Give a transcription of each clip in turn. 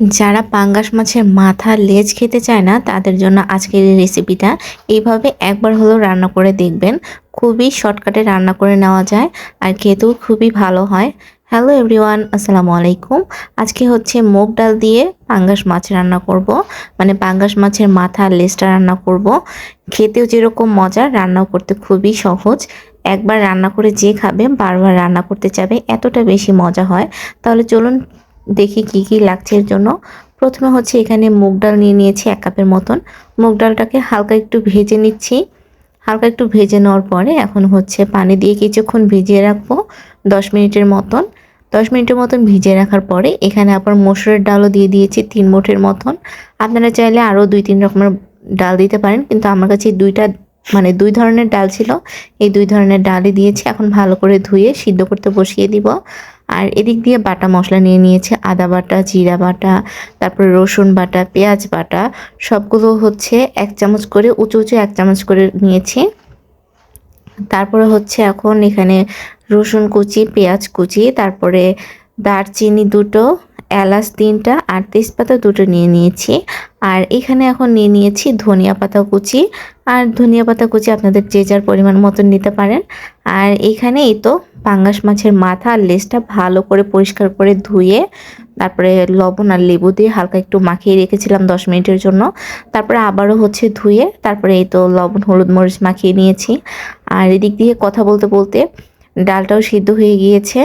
যারা পাঙ্গাস মাছের মাথা লেজ খেতে চায় না, তাদের জন্য আজকের এই রেসিপিটা এইভাবে একবার হলেও রান্না করে দেখবেন। খুবই শর্টকাটে রান্না করে নেওয়া যায় আর খেতেও খুবই ভালো হয়। হ্যালো এভরিওয়ান আসসালামু আলাইকুম। আজকে হচ্ছে মুগ ডাল দিয়ে পাঙ্গাস মাছ রান্না করব। মানে পাঙ্গাস মাছের মাথা লেজটা রান্না করব। খেতেও যেরকম মজা, রান্নাও করতে খুবই সহজ। একবার রান্না করে যে খাবে, বারবার রান্না করতে চাবে, এতটা বেশি মজা হয়। তাহলে চলুন দেখি কি কি লাগছে এর জন্য। প্রথমে হচ্ছে এখানে মুগ ডাল নিয়ে নিয়েছি এক কাপের মতন। মুগ ডালটাকে হালকা একটু ভেজে নিচ্ছি। হালকা একটু ভেজে নেওয়ার পরে এখন হচ্ছে পানি দিয়ে কিছুক্ষণ ভিজিয়ে রাখব দশ মিনিটের মতন। দশ মিনিটের মতন ভিজিয়ে রাখার পরে এখানে আবার মসুরের ডালও দিয়ে দিয়েছি তিন মুঠের মতন। আপনারা চাইলে আরও দুই তিন রকমের ডাল দিতে পারেন, কিন্তু আমার কাছে দুইটা মানে দুই ধরনের ডাল ছিল। এই দুই ধরনের ডালই দিয়েছি। এখন ভালো করে ধুয়ে সিদ্ধ করতে বসিয়ে দিব। আর এদিক দিয়ে বাটা মশলা নিয়ে নিয়েছে আদা বাটা, জিরা বাটা, তারপরে রসুন বাটা, পেঁয়াজ বাটা, সবগুলো হচ্ছে এক চামচ করে, উঁচু উঁচু এক চামচ করে নিয়েছি। তারপরে হচ্ছে এখন এখানে রসুন কুচি, পেঁয়াজ কুচি, তারপরে দারচিনি দুটো এলাচ তিনটা আর তেজপাতা দুটো নিয়ে নিয়েছি। আর এখানে এখন নিয়ে নিয়েছি ধনিয়া পাতা কুচি। আর ধনিয়া পাতা কুচি আপনাদের যে যার পরিমাণ মতন নিতে পারেন। আর এখানে এই তো পাঙ্গাস মাছের মাথা আর লেজটা ভালো করে পরিষ্কার করে ধুয়ে, তারপরে লবণ আর লেবু দিয়ে হালকা একটু মাখিয়ে রেখেছিলাম দশ মিনিটের জন্য। তারপরে আবারও হচ্ছে ধুয়ে, তারপরে এই তো লবণ, হলুদ, মরিচ মাখিয়ে নিয়েছি। আর এদিক দিয়ে কথা বলতে বলতে ডালটাও সিদ্ধ হয়ে গিয়েছে।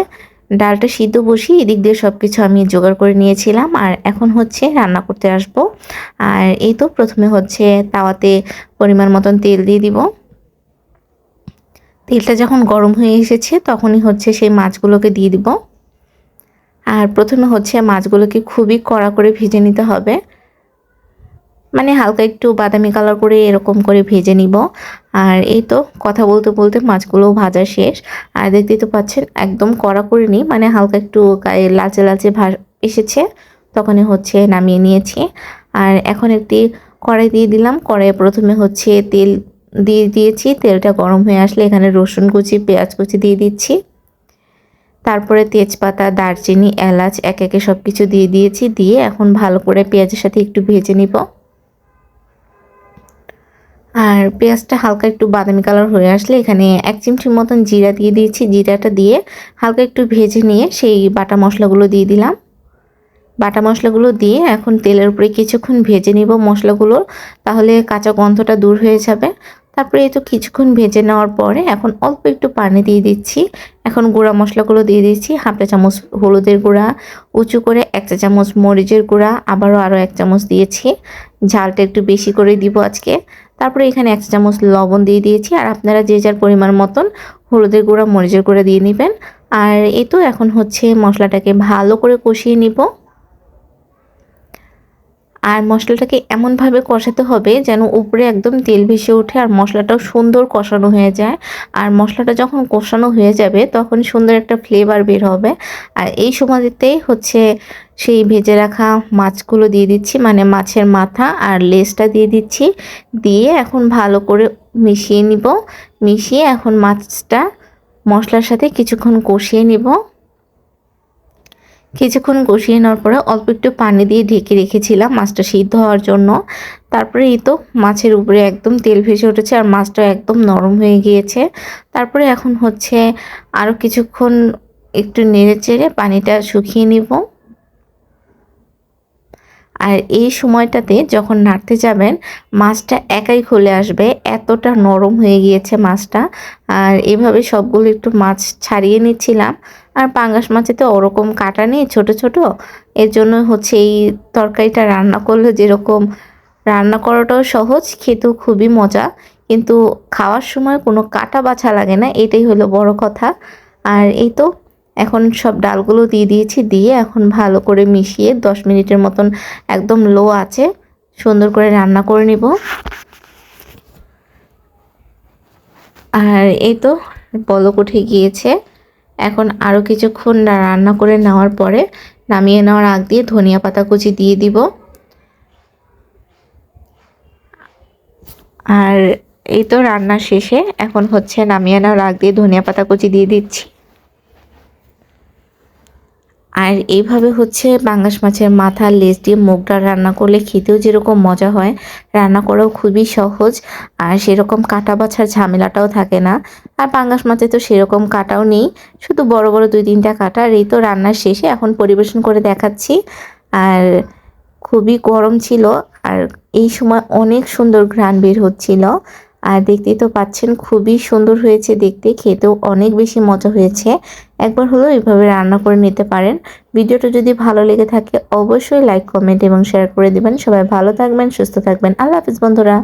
ডালটা সিদ্ধ বসিয়ে এদিক দিয়ে সব কিছু আমি জোগাড় করে নিয়েছিলাম। আর এখন হচ্ছে রান্না করতে আসব। আর এই তো প্রথমে হচ্ছে তাওয়াতে পরিমাণ মতন তেল দিয়ে দিব। তেলটা যখন গরম হয়ে এসেছে তখনই হচ্ছে সেই মাছগুলোকে দিয়ে দিব। আর প্রথমে হচ্ছে মাছগুলোকে খুবই কড়া করে ভেজে নিতে হবে। মানে হালকা একটু বাদামি কালার করে এরকম করে ভেজে নিব। আর এই তো কথা বলতে বলতে মাছগুলো ভাজা শেষ। আর দেখতেই তো পাচ্ছেন একদম কড়া করে নিই মানে হালকা একটু গায়ে লালচে লালচে ভা এসেছে, তখনই হচ্ছে নামিয়ে নিয়েছি। আর এখন একটি কড়াই দিয়ে দিলাম। কড়াইয়ে প্রথমে হচ্ছে তেল দিয়ে দিয়েছি। তেলটা গরম হয়ে আসলে এখানে রসুন কুচি, পেঁয়াজ কুচি দিয়ে দিচ্ছি। তারপরে তেজপাতা, দারচিনি, এলাচ, এক একে সব কিছু দিয়ে দিয়েছি। দিয়ে এখন ভালো করে পেঁয়াজের সাথে একটু ভেজে নিব। আর পেঁয়াজটা হালকা একটু বাদামি কালার হয়ে আসলে এখানে এক চিমটির মতন জিরা দিয়ে দিয়েছি। জিরাটা দিয়ে হালকা একটু ভেজে নিয়ে সেই বাটা মশলাগুলো দিয়ে দিলাম। বাটা মশলাগুলো দিয়ে এখন তেলের উপরে কিছুক্ষণ ভেজে নিব মশলাগুলো, তাহলে কাঁচা গন্ধটা দূর হয়ে যাবে। তারপরে এই তো কিছুক্ষণ ভেজে নেওয়ার পরে এখন অল্প একটু পানি দিয়ে দিচ্ছি। এখন গুঁড়া মশলাগুলো দিয়ে দিচ্ছি, হাফ চা চামচ হলুদের গুঁড়া, উঁচু করে এক চা চামচ মরিচের গুঁড়া, আবারও আরও এক চামচ দিয়েছি। ঝালটা একটু বেশি করে দিব আজকে। তারপরে এখানে এক চামচ লবণ দিয়ে দিয়েছি, আর আপনারা যে যার পরিমাণ মতন হলুদের গুঁড়া মরিচের গুঁড়া দিয়ে নেবেন। আর এ তো এখন হচ্ছে মশলাটাকে ভালো করে কষিয়ে নিব। আর মশলাটাকে এমনভাবে কষাতে হবে যেন উপরে একদম তেল ভেসে ওঠে আর মশলাটাও সুন্দর কষানো হয়ে যায়। আর মশলাটা যখন কষানো হয়ে যাবে তখন সুন্দর একটা ফ্লেভার বের হবে। আর এই সময়তেই হচ্ছে সেই ভেজে রাখা মাছগুলো দিয়ে দিচ্ছি মানে মাছের মাথা আর লেজটা দিয়ে দিচ্ছি। দিয়ে এখন ভালো করে মিশিয়ে নিব। মিশিয়ে এখন মাছটা মশলার সাথে কিছুক্ষণ কষিয়ে নিব। কিছুক্ষণ কষিয়ে নেওয়ার পরে অল্প একটু পানি দিয়ে ঢেকে রেখেছিলাম মাছটা সিদ্ধ হওয়ার জন্য। তারপরে এই তো মাছের উপরে একদম তেল ভেসে উঠেছে আর মাছটা একদম নরম হয়ে গিয়েছে। তারপরে এখন হচ্ছে আরও কিছুক্ষণ একটু নেড়ে চেড়ে পানিটা শুকিয়ে নিব। আর এই সময়টাতে যখন নাড়তে যাবেন, মাছটা একাই খুলে আসবে, এতটা নরম হয়ে গিয়েছে মাছটা। আর এভাবে সবগুলো একটু মাছ ছাড়িয়ে নিচ্ছিলাম। আর পাঙ্গাস মাছে তো ওরকম কাটা নেই, ছোট ছোট। এর জন্য হচ্ছে এই তরকারিটা রান্না করলে যেরকম রান্না করাটাও সহজ, খেতেও খুবই মজা। কিন্তু খাওয়ার সময় কোনো কাটা বাছা লাগে না, এটাই হলো বড় কথা। আর এই তো এখন সব ডালগুলো দিয়ে দিয়েছি, দিয়ে এখন ভালো করে মিশিয়ে দশ মিনিটের মতন একদম লো আছে, সুন্দর করে রান্না করে নিব। আর এই তো পলক উঠে গিয়েছে। এখন আরও কিছুক্ষণ রান্না করে নেওয়ার পরে নামিয়ে নেওয়ার আগ দিয়ে ধনিয়া পাতা কুচি দিয়ে দিব। আর এই তো রান্না শেষে এখন হচ্ছে নামিয়ে নেওয়ার আগ দিয়ে ধনিয়া পাতা কুচি দিয়ে দিচ্ছি। আর এইভাবে হচ্ছে পাঙ্গাস মাছের মাথা, লেজ দিয়ে মুগ ডাল রান্না করলে খেতেও যেরকম মজা হয়, রান্না করাও খুবই সহজ। আর সেরকম কাটা বাছার ঝামেলাটাও থাকে না। আর পাঙ্গাস মাছে তো সেরকম কাটাও নেই। শুধু বড় বড় দুই, তিনটা কাটা, আর এই তো রান্নার শেষে এখন পরিবেশন করে দেখাচ্ছি। আর খুবই গরম ছিল, আর এই সময় অনেক সুন্দর ঘ্রাণ বের হচ্ছিল। আর দেখতেই তো পাচ্ছেন খুবই সুন্দর হয়েছে দেখতে, খেতেও অনেক বেশি মজা হয়েছে। একবার হলেও এভাবে রান্না করে নিতে পারেন। ভিডিওটা যদি ভালো লেগে থাকে, অবশ্যই লাইক কমেন্ট এবং শেয়ার করে দেবেন। সবাই ভালো থাকবেন, সুস্থ থাকবেন। আল্লাহ হাফিজ বন্ধুরা।